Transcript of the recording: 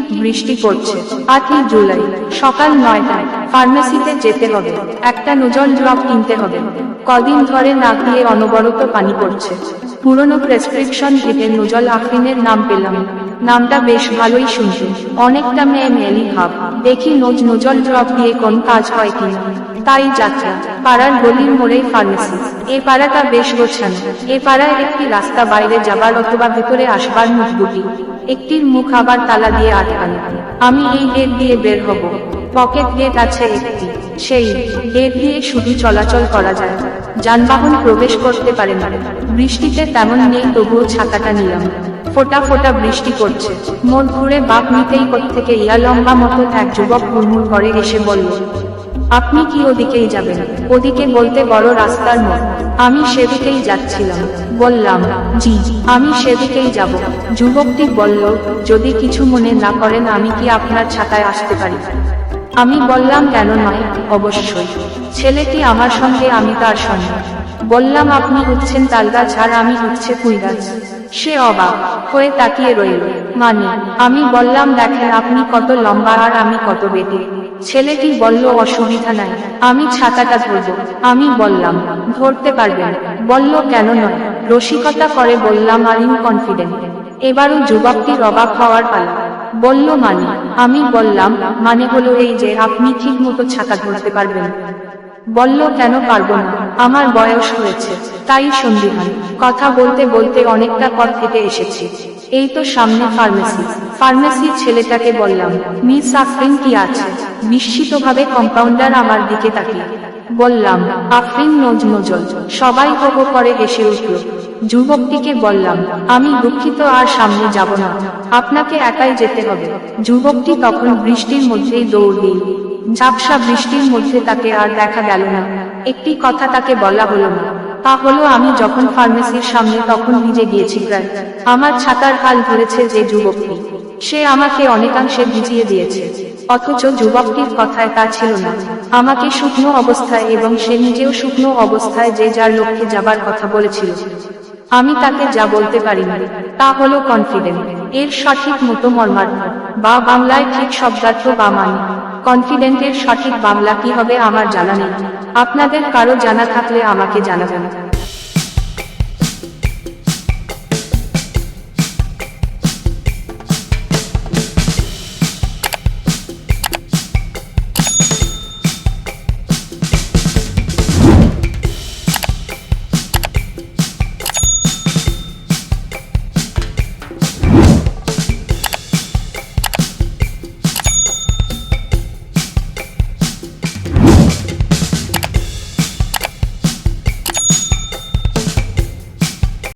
বৃষ্টি পড়ছে। আটই জুলাই, সকাল নয়টায় ফার্মেসিতে যেতে হবে। একটা নজল ড্রপ কিনতে হবে। কদিন ধরে না দিয়ে অনবরত পানি পড়ছে। পুরনো প্রেসক্রিপশন থেকে নজল আফরিনের নাম পেলাম। নামটা বেশ ভালোই শুনছি অনেকটা মেয়ে মেলি ভাব। দেখি নোজ নজল ড্রপ দিয়ে কোন কাজ হয় কিনা। তাই যাত্রা, পাড়ার গলির মোড়েই ফার্মেসি এ পাড়াটা বেশ গোছানো। এ পাড়ায় একটি রাস্তা বাইরে যাবার অথবা ভেতরে আসবার মুখ দুটি। একটির মুখ আবার তালা দিয়ে আটকানো। আমি এই গেট দিয়ে বের হব। পকেট গেট আছে একটি। সেই গেট দিয়ে শুধু চলাচল করা যায়। যানবাহন প্রবেশ করতে পারে না। বৃষ্টিতে তেমন নেই, তবুও ছাতাটা নিলাম। ফোটা ফোটা বৃষ্টি পড়ছে। মোড় ঘুরে বাপ নিতেই থেকে ইয়া লম্বা মতো এক যুবক হুড়মুড় করে এসে বলল আপনি কি ওদিকেই যাবেন? ওদিকে বলতে বড় রাস্তার মোড়। আমি সেদিকেই যাচ্ছিলাম। বললাম, জি, আমি সেদিকেই যাব। যুবকটি বলল, যদি কিছু মনে না করেন, আমি কি আপনার ছাতায় আসতে পারি? আমি বললাম, কেন নয়? অবশ্যই। ছেলেটি আমার সঙ্গে, আমি তার সঙ্গে। বললাম, আপনি হচ্ছেন তালগাছ, আর আমি হচ্ছে ফুল গাছ সে অবাক হয়ে তাকিয়ে রইল। মানে আমি বললাম, দেখেন আপনি কত লম্বা আর আমি কত বেটে। ছেলেটি বলল, অসুবিধা নাই, আমি ছাতাটা ধরব। আমি বললাম, ধরতে পারবেন। বলল, কেন নয়? রসিকতা করে বললাম আর কনফিডেন্ট এবারও যুবকটির অবাক হওয়ার পালা। বলল মানে। আমি বললাম মানে হলো এই যে আপনি ঠিক মতো ছাতা ধরতে পারবেন। বলল, কেন পারব না? আমার বয়স হয়েছে, তাই সন্দিহান কথা বলতে বলতে অনেকটা পথ থেকে এসেছি। এই তো সামনে ফার্মেসি ফার্মেসির ছেলেটাকে বললাম মিস আফরিন কি আছে? বিস্মিতভাবে কম্পাউন্ডার আমার দিকে তাকিয়ে। বললাম আফরিন নজ নজল সবাই হো হো করে হেসে উঠল। যুবকটিকে বললাম, আমি দুঃখিত, আর সামনে যাব না। আপনাকে একাই যেতে হবে। যুবকটি তখন বৃষ্টির মধ্যেই দৌড় দিল। ঝাপসা বৃষ্টির মধ্যে তাকে আর দেখা গেল না। একটি কথা তাকে বলা হলো না। তা হলো আমি যখন ফার্মেসির সামনে তখন ভিজে গিয়েছি প্রায় আমার ছাতার হাল ধরেছে যে যুবকটি। সে আমাকে অনেকাংশে ভিজিয়ে দিয়েছে। অথচ যুবকটির কথায় তা ছিল না। আমাকে শুকনো অবস্থায় এবং সে নিজেও শুকনো অবস্থায় যে যার লক্ষ্যে যাবার কথা বলেছিল। আমি তাকে যা বলতে পারি না তা হলো কনফিডেন্ট এর সঠিক মতো মর্মার্থ বা বাংলায় ঠিক শব্দার্থ বা মানে। কনফিডেন্টের সঠিক বাংলা কি হবে আমার জানা নেই। আপনাদের কারও জানা থাকলে আমাকে জানাবেন।